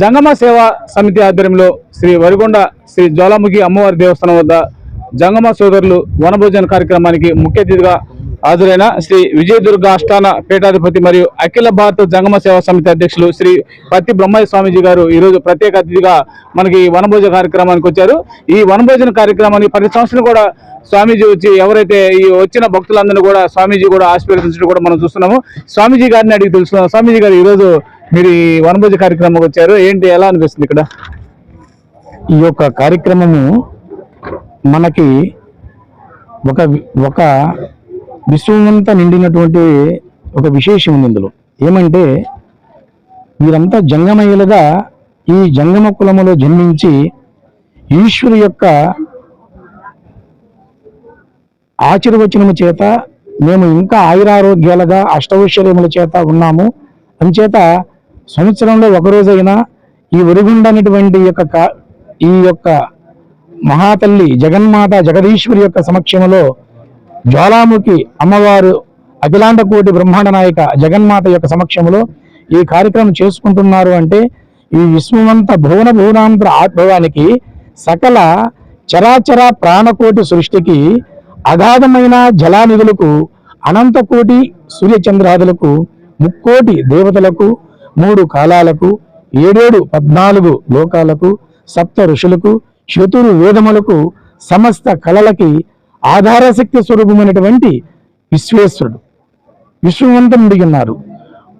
జంగమ సేవా సమితి ఆధ్వర్యంలో శ్రీ వరిగొండ శ్రీ జ్వాలాముఖి అమ్మవారి దేవస్థానం వద్ద జంగమ సోదరులు వనభోజన కార్యక్రమానికి ముఖ్య అతిథిగా హాజరైన శ్రీ విజయదుర్గ అష్టాన పీఠాధిపతి మరియు అఖిల భారత జంగమ సేవా సమితి అధ్యక్షులు శ్రీ పత్తి బ్రహ్మయ్య స్వామీజీ గారు ఈరోజు ప్రత్యేక అతిథిగా మనకి ఈ వనభోజన కార్యక్రమానికి వచ్చారు. ఈ వనభోజన కార్యక్రమానికి ప్రతి సంవత్సరం కూడా స్వామీజీ వచ్చి ఎవరైతే ఈ వచ్చిన భక్తులందరినీ కూడా స్వామీజీ కూడా ఆశీర్వదించడం కూడా మనం చూస్తున్నాము. స్వామీజీ గారిని అడిగి తెలుసుకున్నాం స్వామీజీ గారు ఈరోజు మీరు ఈ వనభోజ కార్యక్రమం వచ్చారు ఏంటి ఎలా అనిపిస్తుంది ఇక్కడ? ఈ యొక్క కార్యక్రమము మనకి ఒక ఒక విశ్వమంతా నిండినటువంటి ఒక విశేషం ఉంది ఇందులో. ఏమంటే వీరంతా జంగమయ్యలుగా ఈ జంగమ కులములో జన్మించి ఈశ్వరు యొక్క ఆశీర్వచనము చేత మేము ఇంకా ఆయురారోగ్యాలుగా అష్టవైశ్వర్యముల చేత ఉన్నాము. అందుచేత సంవత్సరంలో ఒకరోజైనా ఈ ఒరుగుండ అనేటువంటి యొక్క ఈ యొక్క మహాతల్లి జగన్మాత జగదీశ్వరి యొక్క సమక్షంలో జ్వాలాముఖి అమ్మవారు అఖిలాండకోటి బ్రహ్మాండ నాయక జగన్మాత యొక్క సమక్షంలో ఈ కార్యక్రమం చేసుకుంటున్నారు అంటే ఈ విశ్వమంత భువన భువనాంతర ఆత్మవానికి సకల చరాచర ప్రాణకోటి సృష్టికి అగాధమైన జలానిధులకు అనంతకోటి సూర్యచంద్రాదులకు ముక్కోటి దేవతలకు మూడు కాలాలకు ఏడేడు పద్నాలుగు లోకాలకు సప్త ఋషులకు చతురు వేదములకు సమస్త కళలకి ఆధారశక్తి స్వరూపమైనటువంటి విశ్వేశ్వరుడు. విశ్వవంతం ఉన్నారు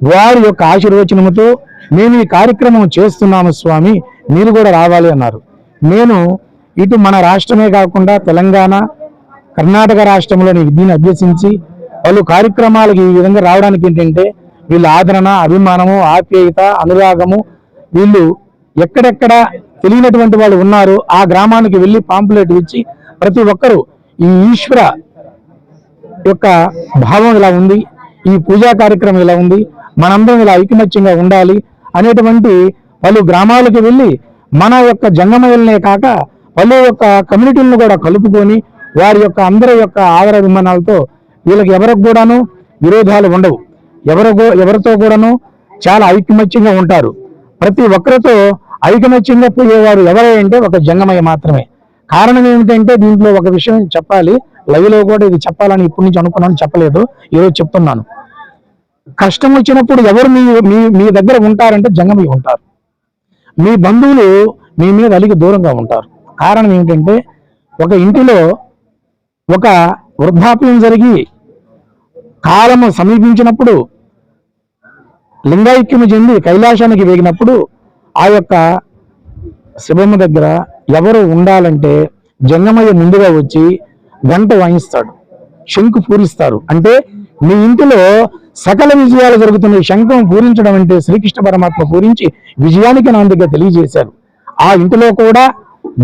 వారి యొక్క ఆశీర్వచనముతో మేము ఈ కార్యక్రమం చేస్తున్నాము స్వామి మీరు కూడా రావాలి అన్నారు. నేను ఇటు మన రాష్ట్రమే కాకుండా తెలంగాణ కర్ణాటక రాష్ట్రంలోని విద్యను అభ్యసించి పలు కార్యక్రమాలకు ఈ విధంగా రావడానికి ఏంటంటే వీళ్ళ ఆదరణ అభిమానము ఆప్యాయత అనురాగము వీళ్ళు ఎక్కడెక్కడ తెలియనటువంటి వాళ్ళు ఉన్నారు ఆ గ్రామానికి వెళ్ళి పాంపులెట్ ఇచ్చి ప్రతి ఒక్కరూ ఈ ఈశ్వర యొక్క భావం ఇలా ఉంది ఈ పూజా కార్యక్రమం ఇలా ఉంది మనందరం ఇలా ఐకమత్యంగా ఉండాలి అనేటువంటి పలు గ్రామాలకు వెళ్ళి మన యొక్క జంగమయలనే కాక పలు యొక్క కమ్యూనిటీలను కూడా కలుపుకొని వారి యొక్క అందరి యొక్క ఆదర అభిమానాలతో వీళ్ళకి ఎవరికి కూడాను విరోధాలు ఉండవు. ఎవరు ఎవరితో కూడాను చాలా ఐకమత్యంగా ఉంటారు. ప్రతి ఒక్కరితో ఐకమత్యంగా పోయేవారు ఎవరే అంటే ఒక జంగమయ్య మాత్రమే. కారణం ఏమిటంటే దీంట్లో ఒక విషయం చెప్పాలి. లైవ్లో కూడా ఇది చెప్పాలని ఇప్పటి నుంచి అనుకున్నాను చెప్పలేదు. ఈరోజు చెప్తున్నాను. కష్టం వచ్చినప్పుడు ఎవరు మీ మీ మీ దగ్గర ఉంటారంటే జంగమయ్య ఉంటారు. మీ బంధువులు మీ మీద అలిగి దూరంగా ఉంటారు. కారణం ఏమిటంటే ఒక ఇంటిలో ఒక వృద్ధాప్యం జరిగి కాలము సమీపించినప్పుడు లింగైక్యము చెంది కైలాసానికి వేగినప్పుడు ఆ యొక్క శివము దగ్గర ఎవరు ఉండాలంటే జంగమయ్య ముందుగా వచ్చి గంట వాయిస్తాడు శంకు పూరిస్తారు. అంటే మీ ఇంటిలో సకల విజయాలు జరుగుతున్నాయి. శంఖం పూరించడం అంటే శ్రీకృష్ణ పరమాత్మ పూరించి విజయానికి నాందిగా తెలియజేశారు. ఆ ఇంటిలో కూడా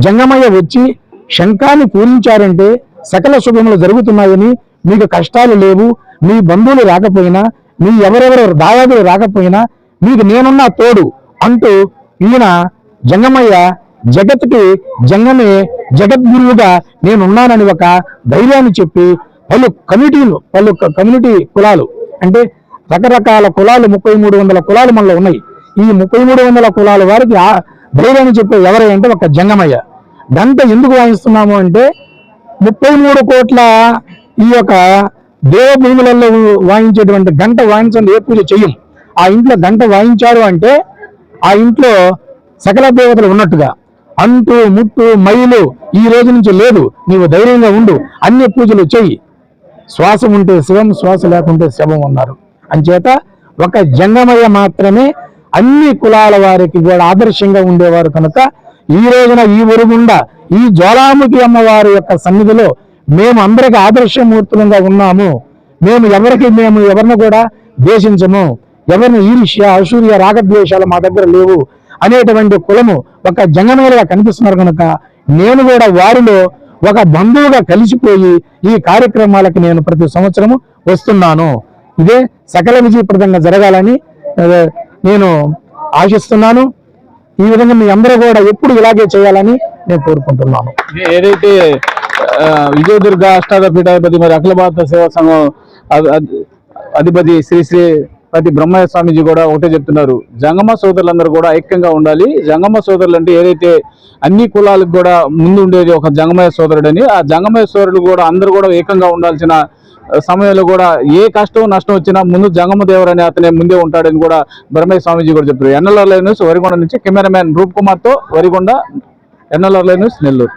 జంగమయ్య వచ్చి శంఖాన్ని పూరించారంటే సకల శుభములు జరుగుతున్నాయని మీకు కష్టాలు లేవు మీ బంధువులు రాకపోయినా మీ ఎవరెవరు దాయాదులు రాకపోయినా మీకు నేనున్నా తోడు అంటూ ఈయన జంగమయ్య జగత్కి జంగమే జగద్గురువుగా నేనున్నానని ఒక ధైర్యాన్ని చెప్పి పలు కమిటీలు పలు కమ్యూనిటీ కులాలు అంటే రకరకాల కులాలు ముప్పై మూడు వందల కులాలు మనలో ఉన్నాయి. ఈ ముప్పై మూడు వందల కులాల వారికి ఆ ధైర్యాన్ని చెప్పే ఎవరు అంటే ఒక జంగమయ్య. గంట ఎందుకు వాయిస్తున్నాము అంటే ముప్పై మూడు కోట్ల ఈ యొక్క దేవభూములలో వాయించేటువంటి గంట వాయించండి ఏ పూజ చెయ్యం. ఆ ఇంట్లో గంట వాయించారు అంటే ఆ ఇంట్లో సకల దేవతలు ఉన్నట్టుగా అంటు ముట్టు మైలు ఈ రోజు నుంచి లేదు. నీవు ధైర్యంగా ఉండు. అన్ని పూజలు చెయ్యి. శ్వాసం ఉంటే శివం శ్వాస లేకుంటే శవం అన్నారు. అంచేత ఒక జంగమయ్య మాత్రమే అన్ని కులాల వారికి కూడా ఆదర్శంగా ఉండేవారు కనుక ఈ రోజున ఈ ఉరుగుండ ఈ జ్వాలాముఖి అమ్మవారి యొక్క సన్నిధిలో మేము అందరికి ఆదర్శమూర్తులంగా ఉన్నాము. మేము ఎవరికి మేము ఎవరిని కూడా ద్వేషించము. ఎవరిని ఈర్ష్య అసూర్య రాగద్వేషాలు మా దగ్గర లేవు అనేటువంటి కులము ఒక జంగమేలుగా కనిపిస్తున్నారు కనుక నేను కూడా వారిలో ఒక బంధువుగా కలిసిపోయి ఈ కార్యక్రమాలకి నేను ప్రతి సంవత్సరము వస్తున్నాను. ఇదే సకల విజయప్రదంగా జరగాలని నేను ఆశిస్తున్నాను. ఈ విధంగా మీ అందరూ కూడా ఎప్పుడు ఇలాగే చేయాలని నేను కోరుకుంటున్నాను. ఏదైతే విజయదుర్గ అష్టాద పీఠాధిపతి మరి అఖిల భారత సేవా సంఘం అధిపతి శ్రీ శ్రీ ప్రతి బ్రహ్మయ్య స్వామీజీ కూడా ఒకటే చెప్తున్నారు. జంగమ సోదరులందరూ కూడా ఐక్యంగా ఉండాలి. జంగమ సోదరులు అంటే ఏదైతే అన్ని కులాలకు కూడా ముందు ఉండేది ఒక జంగమయ్య సోదరుడని ఆ జంగమయ్య సోదరుడు కూడా అందరూ కూడా ఏకంగా ఉండాల్సిన సమయంలో కూడా ఏ కష్టం నష్టం వచ్చినా ముందు జంగమ దేవర్ అతనే ముందే ఉంటాడని కూడా బ్రహ్మయ్య స్వామీజీ కూడా చెప్పారు ఎన్ఎల్ఆర్ న్యూస్ వరిగొండ నుంచి కెమెరామ్యాన్ రూప్ కుమార్తో వరిగొండ ఎన్ఎల్ఆర్ న్యూస్ నెల్లూరు.